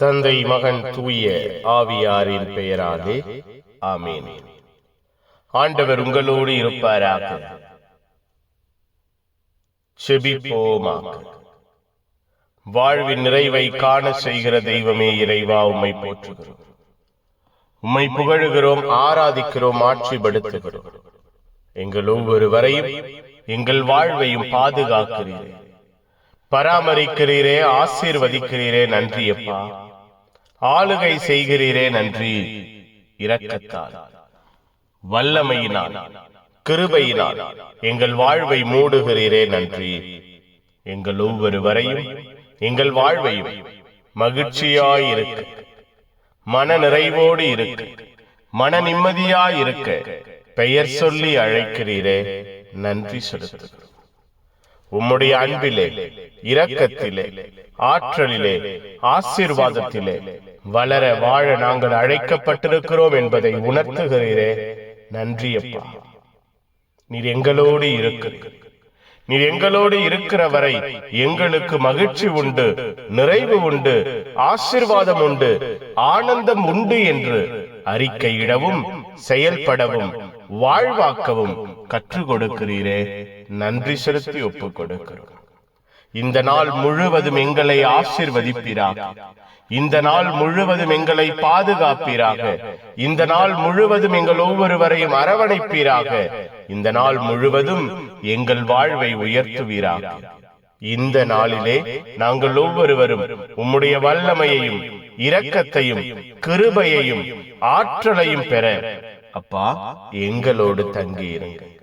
தந்தை மகன் தூய ஆவியாரின் பெயராலே ஆமீன். ஆண்டவர் உங்களோடு இருப்பாராக. வாழ்வின் நிறைவை காண செய்கிற தெய்வமே இறைவா உம்மை போற்றுகிறோம். உம்மை புகழுகிறோம் ஆராதிக்கிறோம் ஆட்சிப்படுத்துகிறோம். எங்கள் ஒவ்வொருவரையும் எங்கள் வாழ்வையும் பாதுகாக்கிறீரே. பராமரிக்கிறீரே ஆசீர்வதிக்கிறீரே நன்றி அப்பா ஆளுகை செய்கிறீரே நன்றி. இரக்கத்தால். வல்லமையினால். கிருபையினால். எங்கள் வாழ்வை மூடுகிறீரே நன்றி. எங்கள் ஒவ்வொருவரையும் எங்கள் வாழ்வையும் மகிழ்ச்சியாயிருக்க மன நிறைவோடு இருக்க மன நிம்மதியாய் இருக்க பெயர் சொல்லி அழைக்கிறீரே. நன்றி செலுத்துகிறோம். உம்முடைய அன்பிலே இரக்கத்திலே ஆற்றலிலே ஆசீர்வாதத்திலே வளர வாழ நாங்கள் அழைக்கப்பட்டிருக்கிறோம் என்பதை உணர்த்துகிறீரே. நன்றி அப்பா. நீர் எங்களோடு இருக்கிறீர் நீர் எங்களோடு இருக்கிற வரை எங்களுக்கு மகிழ்ச்சி உண்டு நிறைவு உண்டு ஆசிர்வாதம் உண்டு ஆனந்தம் உண்டு என்று அறிக்கையிடவும் செயல்படவும் வாழ்வாக்கவும் கற்றுக் கொடுக்கிறீரே. நன்றி செலுத்தி ஒப்புக் கொடுக்கிறோம் இந்த நாள் முழுவதும் எங்களை ஆசிர்வதிப்பீராக. இந்த நாள் முழுவதும் எங்களை பாதுகாப்பீராக. இந்த நாள் முழுவதும் எங்கள் ஒவ்வொருவரையும் அரவணைப்பீராக. இந்த நாள் முழுவதும் எங்கள் வாழ்வை உயர்த்துவீராக. இந்த நாளிலே நாங்கள் ஒவ்வொருவரும் உம்முடைய வல்லமையையும் இரக்கத்தையும் கிருபையையும் ஆற்றலையும் பெற. அப்பா எங்களோடு தங்கியிருங்கள்.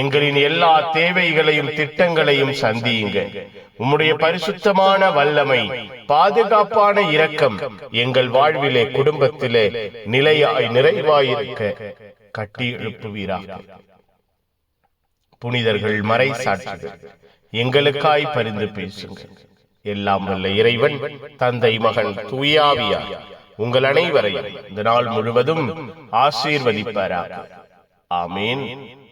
எங்களின் எல்லா தேவைகளையும் திட்டங்களையும் சந்தியுங்க. உம்முடைய பரிசுத்தமான வல்லமை பாதுகாப்பான இரக்கம் எங்கள் வாழ்விலே குடும்பத்திலே நிலையாய் நிறைவாயிருக்க கட்டி எழுப்புவீராக. புனிதர்கள் மறை சாட்சிகள் எங்களுக்காய் பரிந்து பேசுங்க. எல்லாம் வல்ல இறைவன் தந்தை மகன் தூயாவியார் உங்கள் அனைவரையும் இந்த நாள் முழுவதும் ஆசீர்வதிப்பாரா ஆமீன்.